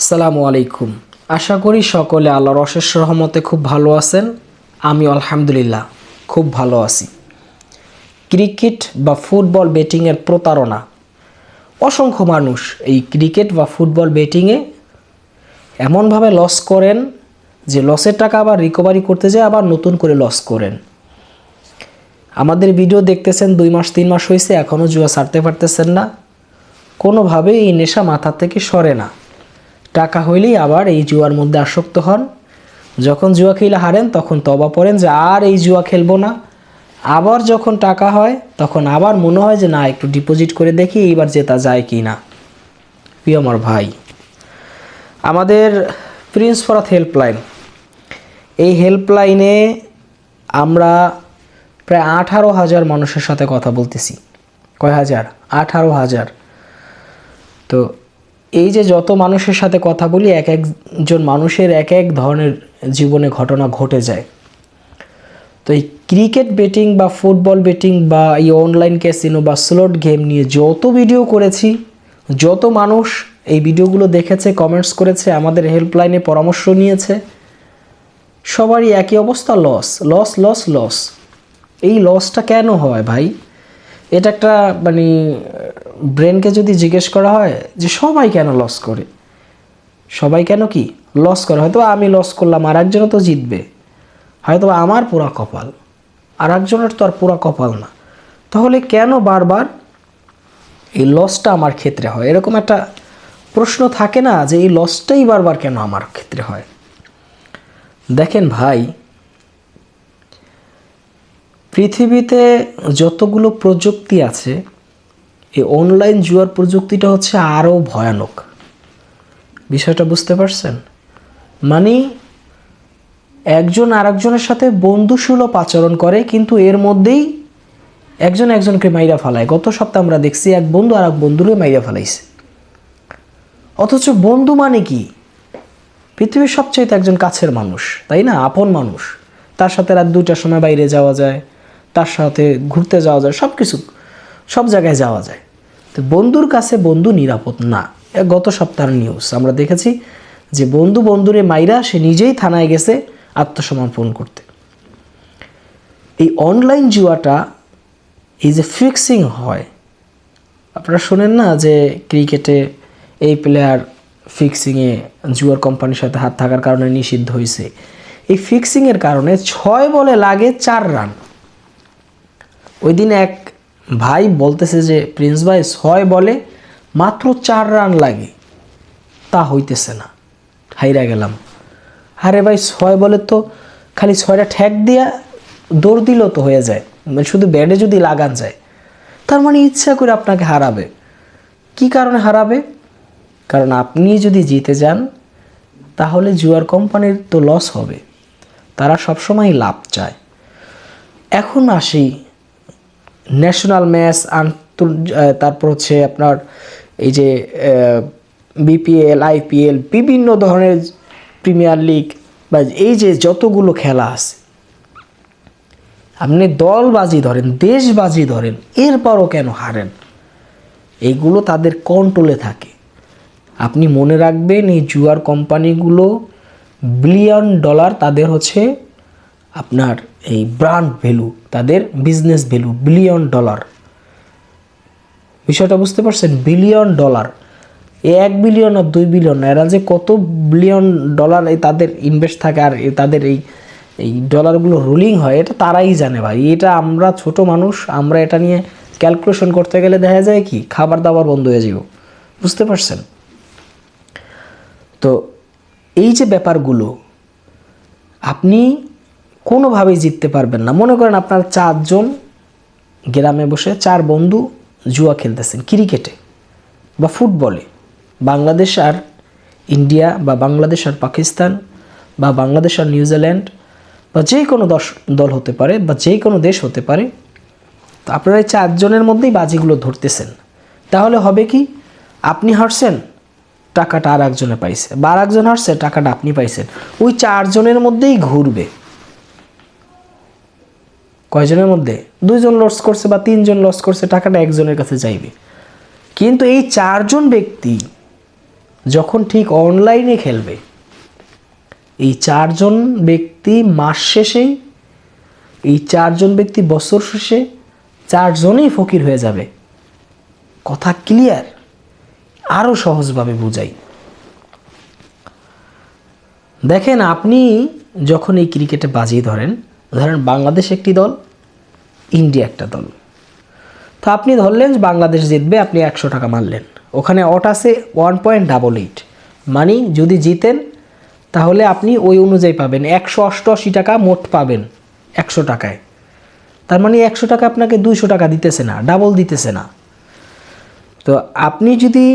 আসসালামু আলাইকুম। আশা করি সকলে আল্লাহর অশেষ রহমতে খুব ভালো আছেন। আমি আলহামদুলিল্লাহ খুব ভালো আছি। ক্রিকেট বা ফুটবল ব্যাটিংয়ের প্রতারণা। অসংখ্য মানুষ এই ক্রিকেট বা ফুটবল ব্যাটিংয়ে এমনভাবে লস করেন যে লসের টাকা আবার রিকভারি করতে যায় আবার নতুন করে লস করেন। আমাদের ভিডিও দেখতেছেন, দুই মাস, তিন মাস হয়েছে এখনও জুয়া ছাড়তে পারতেছেন না। কোনোভাবেই এই নেশা মাথা থেকে সরে না। টাকা হইলেই আবার এই জুয়ার মধ্যে আসক্ত হন। যখন জুয়া খেলে হারেন, তখন তবা পড়েন যে আর এই জুয়া খেলব না। আবার যখন টাকা হয়, তখন আবার মনে হয় যে না, একটু ডিপোজিট করে দেখি এইবার জেতা যায় কি না প্রিয় আমার ভাই, আমাদের প্রিন্স ফরাত হেল্পলাইন এই হেল্পলাইনে আমরা প্রায় আঠারো হাজার মানুষের সাথে কথা বলতেছি। কয় হাজার? আঠারো হাজার। তো এই যে যত মানুষের সাথে কথা বলি, এক একজন মানুষের এক এক ধরনের জীবনে ঘটনা ঘটে যায়। তো এই ক্রিকেট বেটিং বা ফুটবল বেটিং বা এই অনলাইন ক্যাসিনো বা স্লট গেম নিয়ে যত ভিডিও করেছি, যত মানুষ এই ভিডিওগুলো দেখেছে কমেন্টস করেছে, আমাদের হেল্পলাইনে পরামর্শ নিয়েছে, সবারই একই অবস্থা লস লস লস লস এই লসটা কেন হয় ভাই? এটা একটা মানে ব্রেনকে যদি জিজ্ঞেস করা হয় যে সবাই কেন লস করে? সবাই কেন কি? লস করে। হয়তো আমি লস করলাম আর একজনও তো জিতবে। হয়তো আমার পুরা কপাল আর একজনের তো আর পুরা কপাল না। তাহলে কেন বারবার এই লসটা আমার ক্ষেত্রে হয়? এরকম একটা প্রশ্ন থাকে না যে এই লসটাই বারবার কেন আমার ক্ষেত্রে হয়? দেখেন ভাই, পৃথিবীতে যতগুলো প্রযুক্তি আছে এই অনলাইন জুয়ার প্রযুক্তিটা হচ্ছে আরও ভয়ানক। বিষয়টা বুঝতে পারছেন? মানে একজন আরেকজনের সাথে বন্ধুসুলভ আচরণ করে, কিন্তু এর মধ্যেই একজন একজনকে মাইরা ফেলায়। গত সপ্তাহে আমরা দেখছি এক বন্ধু আর এক বন্ধুরে মাইরা ফেলাইছে। অথচ বন্ধু মানে কি? পৃথিবীর সবচেয়ে একজন কাছের মানুষ, তাই না? আপন মানুষ। তার সাথে রাত দুটার সময় বাইরে যাওয়া যায়, তার সাথে ঘুরতে যাওয়া যায় সব কিছু সব জায়গায় যাওয়া যায়। তো বন্ধুর কাছে বন্ধু নিরাপদ না। গত সপ্তাহের নিউজ আমরা দেখেছি যে বন্ধু বন্ধুরে মাইরা সে নিজেই থানায় গেছে আত্মসমর্পণ করতে। এই অনলাইন জুয়াটা এই যে ফিক্সিং হয়, আপনারা শোনেন না যে ক্রিকেটে এই প্লেয়ার ফিক্সিংয়ে জুয়ার কোম্পানির সাথে হাত থাকার কারণে নিষিদ্ধ হয়েছে এই ফিক্সিংয়ের কারণে ছয় বলে লাগে চার রান ওই দিন এক ভাই বলতেছে যে, প্রিন্স ভাই, ছয় বলে মাত্র চার রান লাগে। তা হইতেছে না। হাইরা গেলাম। আরে ভাই, ছয় বলে তো খালি ছয়টা ঠ্যাক দিয়া দৌড় দিলেও তো হয়ে যায়। মানে শুধু ব্যাটে যদি লাগান যায়, তার মানে ইচ্ছা করে আপনাকে হারাবে। কি কারণে হারাবে? কারণ আপনি যদি জিতে যান, তাহলে জুয়ার কোম্পানির তো লস হবে। তারা সবসময় লাভ চায়। এখন আসি ন্যাশনাল ম্যাচ তারপর হচ্ছে আপনার এই যে বিপিএল আইপিএল বিভিন্ন ধরনের প্রিমিয়ার লিগ বা এই যে যতগুলো খেলা আছে, আপনি দলবাজি ধরেন, দেশবাজি ধরেন, এরপরও কেন হারেন? এইগুলো তাদের কন্ট্রোলে থাকে। আপনি মনে রাখবেন এই জুয়ার কোম্পানিগুলো বিলিয়ন ডলার তাদের হচ্ছে আপনার এই ব্র্যান্ড ভ্যালু তাদের বিজনেস ভ্যালু বিলিয়ন ডলার বিষয়টা বুঝতে পারছেন? বিলিয়ন ডলার এক বিলিয়ন আর দুই বিলিয়ন এরা যে কত বিলিয়ন ডলার এই তাদের ইনভেস্ট থাকে আর তাদের এই এই ডলারগুলো রুলিং হয়, এটা তারাই জানে ভাই। এটা আমরা ছোট মানুষ, আমরা এটা নিয়ে ক্যালকুলেশন করতে গেলে দেখা যায় কি, খাবার দাবার বন্ধ হয়ে যাব বুঝতে পারছেন? তো এই যে ব্যাপারগুলো, আপনি কোনোভাবেই জিততে পারবেন না। মনে করেন আপনার চারজন গ্রামে বসে চার বন্ধু জুয়া খেলতেছেন, ক্রিকেটে বা ফুটবলে। বাংলাদেশ আর ইন্ডিয়া বা বাংলাদেশ আর পাকিস্তান বা বাংলাদেশ আর নিউজিল্যান্ড বা যে কোনো দশ দল হতে পারে বা যে কোনো দেশ হতে পারে, তো আপনারা এই চারজনের মধ্যেই বাজিগুলো ধরতেছেন। তাহলে হবে কি, আপনি হারছেন, টাকাটা আর একজনে পাইছে। বা আর একজন হারছে, টাকাটা আপনি পাইছেন। ওই চারজনের মধ্যেই ঘুরবে। কয়জনের মধ্যে? দুইজন লস করছে বা তিনজন লস করছে, টাকাটা একজনের কাছে যাইবে। কিন্তু এই চারজন ব্যক্তি যখন ঠিক অনলাইনে খেলবে, এই চারজন ব্যক্তি মাস শেষেই এই চারজন ব্যক্তি বছর শেষে চারজনেই ফকির হয়ে যাবে। কথা ক্লিয়ার আরও সহজভাবে বুঝাই। দেখেন, আপনি যখন এই ক্রিকেটে বাজিয়ে ধরেন ধরেন বাংলাদেশ একটি দল ইন্ডিয়া একটা দল। তো আপনি ধরলেন বাংলাদেশ জিতবে, আপনি একশো টাকা মারলেন। ওখানে অট আছে ওয়ান পয়েন্ট ডাবল এইট মানে যদি জিতেন, তাহলে আপনি ওই অনুযায়ী পাবেন। একশো অষ্টআশি টাকা মোট পাবেন একশো টাকায়। তার মানে একশো টাকা আপনাকে দুইশো টাকা দিতেছে না ডাবল দিতেছে না। তো আপনি যদি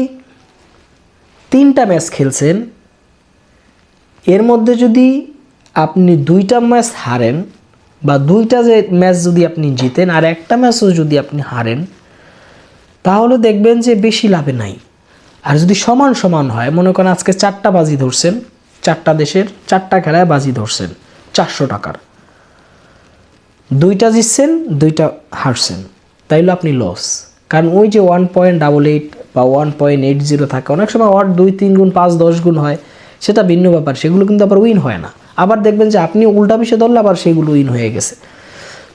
তিনটা ম্যাচ খেলছেন, এর মধ্যে যদি আপনি দুইটা ম্যাচ হারেন বা দুইটা যে ম্যাচ যদি আপনি জিতেন আর একটা ম্যাচও যদি আপনি হারেন, তাহলে দেখবেন যে বেশি লাভে নাই। আর যদি সমান সমান হয়, মনে করেন আজকে চারটা বাজি ধরছেন, চারটা দেশের চারটা খেলায় বাজি ধরছেন, চারশো টাকার। দুইটা জিতছেন, দুইটা হারছেন তাইলে আপনি লস কারণ ওই যে ওয়ান পয়েন্ট ডাবল এইট বা ওয়ান পয়েন্ট এইট জিরো থাকে, অনেক সময় ওয়ার দুই, তিন গুণ, পাঁচ, দশ গুণ হয়, সেটা ভিন্ন ব্যাপার, সেগুলো কিন্তু আবার উইন হয় না। আবার দেখবেন যে আপনি উল্টা পিসে ধরলে আবার সেগুলো উইন হয়ে গেছে।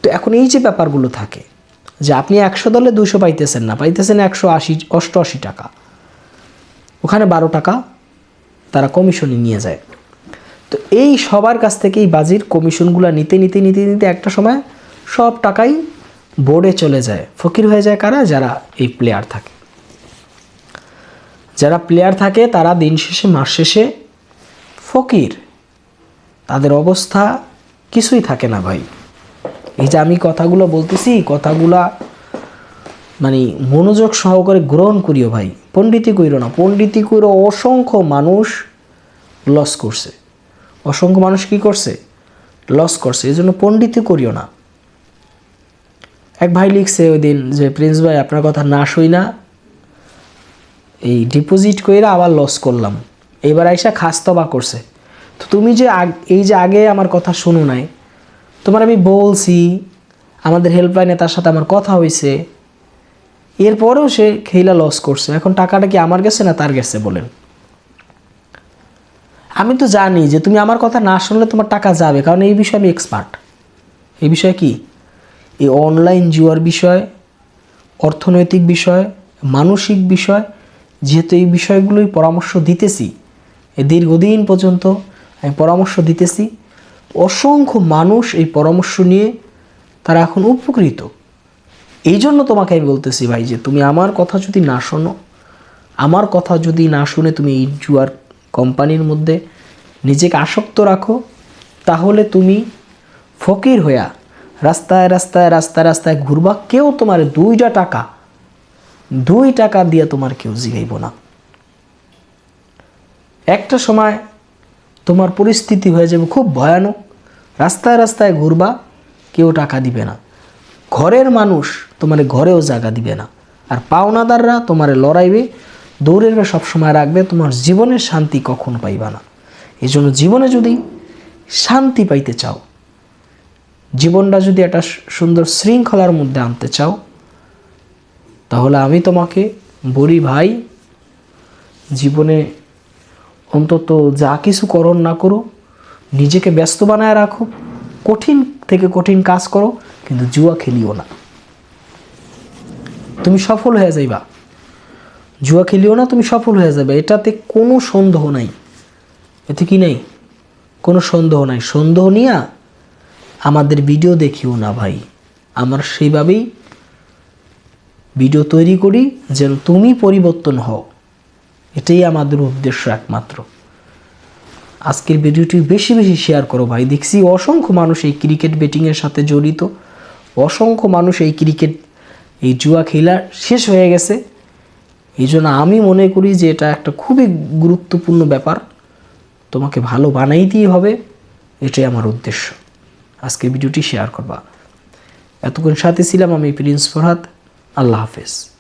তো এখন এই যে ব্যাপারগুলো থাকে, যে আপনি একশো দলে দুশো পাইতেছেন না, পাইতেছেন একশো আশি, অষ্টআশি টাকা। ওখানে বারো টাকা তারা কমিশনে নিয়ে যায়। তো এই সবার কাছ থেকে এই বাজির কমিশনগুলো নিতে নিতে নিতে নিতে একটা সময় সব টাকাই বোর্ডে চলে যায়। ফকির হয়ে যায় কারা? যারা এই প্লেয়ার থাকে। যারা প্লেয়ার থাকে তারা দিন শেষে, মাস শেষে ফকির। তাদের অবস্থা কিছুই থাকে না ভাই। এই যে আমি কথাগুলো বলতেছি, কথাগুলা মানে মনোযোগ সহকারে গ্রহণ করিও ভাই। পণ্ডিতি কইরো না পণ্ডিতি কইরো অসংখ্য মানুষ লস করছে। অসংখ্য মানুষ কি করছে? লস করছে। এই জন্য পণ্ডিতি করিও না। এক ভাই লিখছে ওই দিন যে, প্রিন্স ভাই, আপনার কথা না শুই না। এই ডিপোজিট কইরা আবার লস করলাম। এবার আইসা খাস্তবা করছে। তো তুমি যে এই যে আগে আমার কথা শুনো নাই, তোমার আমি বলছি, আমাদের হেল্পলাইনে তার সাথে আমার কথা হয়েছে এরপরেও সে খেলা লস করছে। এখন টাকাটা কি আমার গেছে না তার গেছে বলেন? আমি তো জানি যে তুমি আমার কথা না শুনলে তোমার টাকা যাবে, কারণ এই বিষয়ে আমি এক্সপার্ট এই বিষয়ে কি? এই অনলাইন জুয়ার বিষয়, অর্থনৈতিক বিষয়, মানসিক বিষয়, যেহেতু এই বিষয়গুলোই পরামর্শ দিতেছি দীর্ঘদিন পর্যন্ত আমি পরামর্শ দিতেছি। অসংখ্য মানুষ এই পরামর্শ নিয়ে তারা এখন উপকৃত। এই জন্য তোমাকে আমি বলতেছি ভাই যে তুমি আমার কথা যদি না শোনো, আমার কথা যদি না শুনে তুমি এই জুয়ার কোম্পানির মধ্যে নিজেকে আসক্ত রাখো, তাহলে তুমি ফকির হইয়া রাস্তায় রাস্তায় রাস্তায় রাস্তায় ঘুরবা, কেউ তোমার দুইটা টাকা, দুই টাকা দিয়ে তোমার কেউ জিগাইব না। একটা সময় তোমার পরিস্থিতি হয়ে যাবে খুব ভয়ানক। রাস্তায় রাস্তায় ঘুরবা, কেউ টাকা দিবে না। ঘরের মানুষ তোমার ঘরেও জায়গা দিবে না। আর পাওনাদাররা তোমারে লড়াইবে দৌড়ের সবসময় রাখবে, তোমার জীবনের শান্তি কখন পাইবা না। এই জন্য জীবনে যদি শান্তি পাইতে চাও, জীবনটা যদি একটা সুন্দর শৃঙ্খলার মধ্যে আনতে চাও, তাহলে আমি তোমাকে বলি ভাই, জীবনে অন্তত যা কিছু করো না করো, নিজেকে ব্যস্ত বানায় রাখো, কঠিন থেকে কঠিন কাজ করো, কিন্তু জুয়া খেলিও না। তুমি সফল হয়ে যাইবা। জুয়া খেলিও না, তুমি সফল হয়ে যাবে এটাতে কোনো সন্দেহ নাই। এতে কি নেই? কোনো সন্দেহ নাই। সন্দেহ নিয়া আমাদের ভিডিও দেখিও না ভাই। আমার সেইভাবেই ভিডিও তৈরি করি, যেন তুমি পরিবর্তন হও। এটাই আমাদের উদ্দেশ্য একমাত্র। আজকের ভিডিওটি বেশি বেশি শেয়ার করো ভাই। দেখছি অসংখ্য মানুষ এই ক্রিকেট বেটিংয়ের সাথে জড়িত। অসংখ্য মানুষ এই ক্রিকেট এই জুয়া খেলা শেষ হয়ে গেছে। এই জন্য আমি মনে করি যে এটা একটা খুবই গুরুত্বপূর্ণ ব্যাপার। তোমাকে ভালো বানাইতেই হবে। এটাই আমার উদ্দেশ্য। আজকে ভিডিওটি শেয়ার করবা। এতক্ষণ সাথে ছিলাম আমি প্রিন্স ফরহাদ। আল্লাহ হাফেজ।